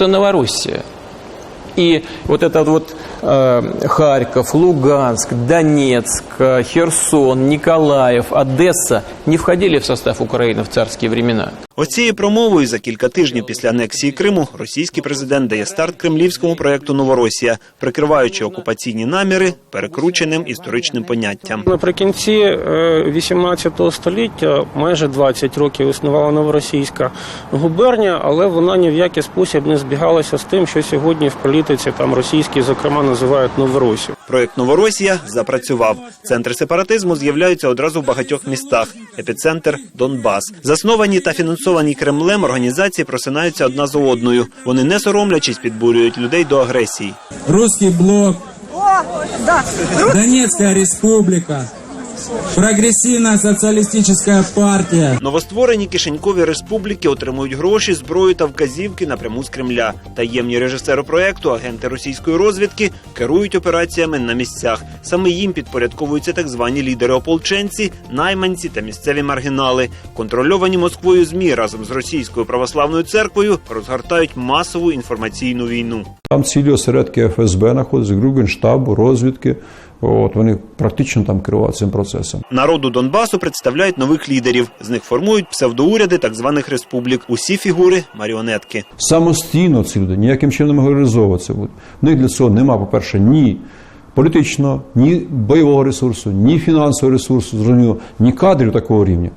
это Новороссия. И вот этот вот э, Харьков, Луганск, Донецк, э, Херсон, Николаев, Одесса не входили в состав Украины в царские времена. Оцією промовою за кілька тижнів після анексії Криму російський президент дає старт кремлівському проєкту Новоросія, прикриваючи окупаційні наміри перекрученим історичним поняттям. Наприкінці е, 18 століття, майже 20 років існувала новоросійська губернія, але вона ні в який спосіб не збігалася з тим, що сьогодні в політиці там російські, зокрема, називають Новоросію. Проєкт Новоросія запрацював. Центри сепаратизму з'являються одразу в багатьох містах. Епіцентр Донбас. Засновані та фінансовані Кремлем організації просинаються одна за одною. Вони не соромлячись підбурюють людей до агресії. Русский блок, Донецька республика, Прогрессивная социалистическая партия. Новостворені кишенькові республіки отримують гроші, зброю та вказівки напряму з Кремля. Таємні режисери проекту, агенти російської розвідки, керують операціями на місцях. Саме їм підпорядковуються так звані лідери ополченці, найманці та місцеві маргінали. Контрольовані Москвою змі разом з російською православною церквою розгортають масову інформаційну війну. Там цілі осередки ФСБ знаходяться, гру Генштабу, розвідки. От вони практично там керували цим процесом. Народу Донбасу представляють нових лідерів. З них формують псевдоуряди так званих республік. Усі фігури маріонетки. Самостійно ці люди ніяким чином не реалізовуватися будуть. В них для цього нема, по-перше, ні політичного, ні бойового ресурсу, ні фінансового ресурсу, зрозуміло, ні кадрів такого рівня.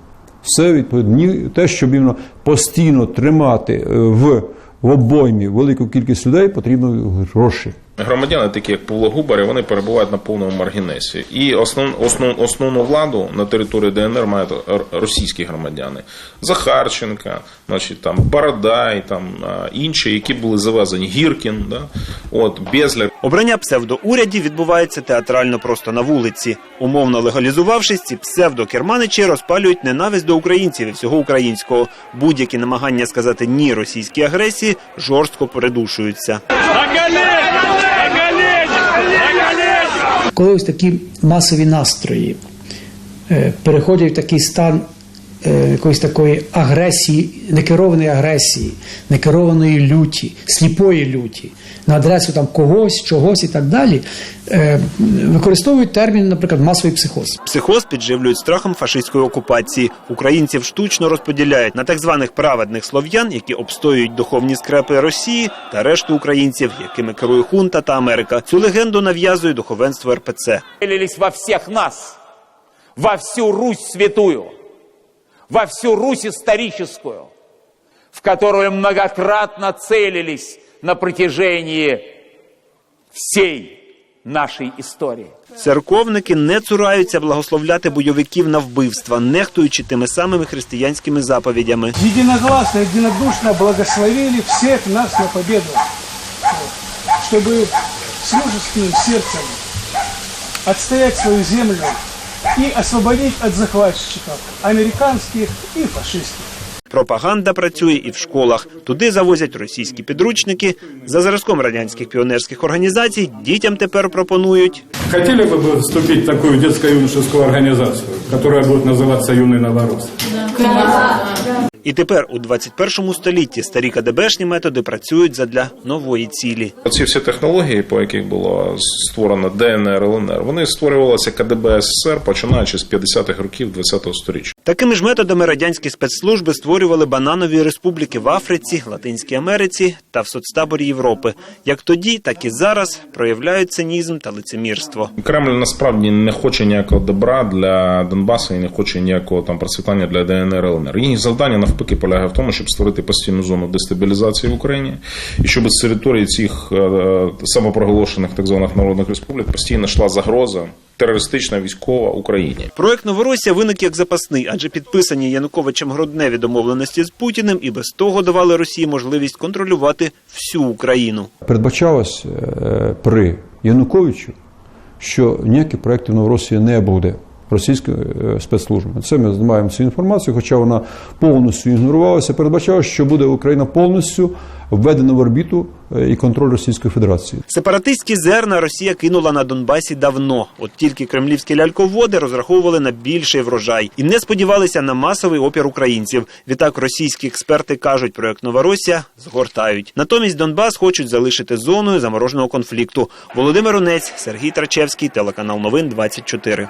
Все відповідно, ні те, щоб іменно постійно тримати е, в, в обоймі велику кількість людей, потрібно гроші. Громадяни, такі як Павло Губарі, вони перебувають на повному маргінесі. І основ, основ, основну владу на території ДНР мають російські громадяни. Захарченка, значить, там, Бородай, там, інші, які були завезені, Гіркін, да? От, Безлер. Обрання псевдоурядів відбувається театрально просто на вулиці. Умовно легалізувавшись, ці псевдокерманичі розпалюють ненависть до українців і всього українського. Будь-які намагання сказати ні російській агресії жорстко передушуються. Коли ось такі масові настрої е, переходять в такий стан якоїсь такої агресії, некерованої агресії, некерованої люті, сліпої люті на адресу там когось, чогось і так далі, е, використовують термін, наприклад, масовий психоз. Психоз підживлюють страхом фашистської окупації. Українців штучно розподіляють на так званих праведних слов'ян, які обстоюють духовні скрепи Росії, та решту українців, якими керує хунта та Америка. Цю легенду нав'язує духовенство РПЦ. во всех нас, во всю Русь святую, во всю Русь историческую, в которую многократно целились на протяжении всей нашей истории. Церковники не цураються благословляти бойовиків на вбивства, нехтуючи тими самими християнськими заповідями. единогласно, единодушно благословили всех нас на победу. Вот. Чтобы с мужественным сердцем отстоять свою землю и освободить от захватчиков американских и фашистских. Пропаганда працює і в школах. Туди завозять російські підручники. За зразком радянських піонерських організацій дітям тепер пропонують Хотели бы вы вступить в такую детско-юношескую организацию, которая будет называться «Юный Новорос»? І тепер у 21 столітті старі КДБшні методи працюють задля нової цілі. Ці всі технології, по яких було створено ДНР, ЛНР, вони створювалися КДБ СССР, починаючи з 50-х років ХХ століття. Такими ж методами радянські спецслужби створювали бананові республіки в Африці, Латинській Америці та в соцтаборі Європи. Як тоді, так і зараз проявляють цинізм та лицемірство. Кремль насправді не хоче ніякого добра для Донбасу і не хоче ніякого там процвітання для ДНР ЛНР. Їхнє завдання навпаки полягає в тому, щоб створити постійну зону дестабілізації в Україні, і щоб з території цих е, е, самопроголошених так званих народних республік постійно йшла загроза терористична військова Україні. Проект Новоросія виник як запасний, адже підписані Януковичем грудневі домовленості з Путіним і без того давали Росії можливість контролювати всю Україну. Передбачалось е, при Януковичу, що ніяких проєктів Новоросії не буде російської е, спецслужби. Це ми маємо цю інформацію, хоча вона повністю ігнорувалася. Передбачалось, що буде Україна повністю введена в орбіту е, і контроль Російської Федерації. Сепаратистські зерна Росія кинула на Донбасі давно. От тільки кремлівські ляльководи розраховували на більший врожай і не сподівалися на масовий опір українців. Відтак російські експерти кажуть, проект Новоросія згортають. Натомість Донбас хочуть залишити зоною замороженого конфлікту. Володимир Онець, Сергій Трачевський, телеканал Новин 24.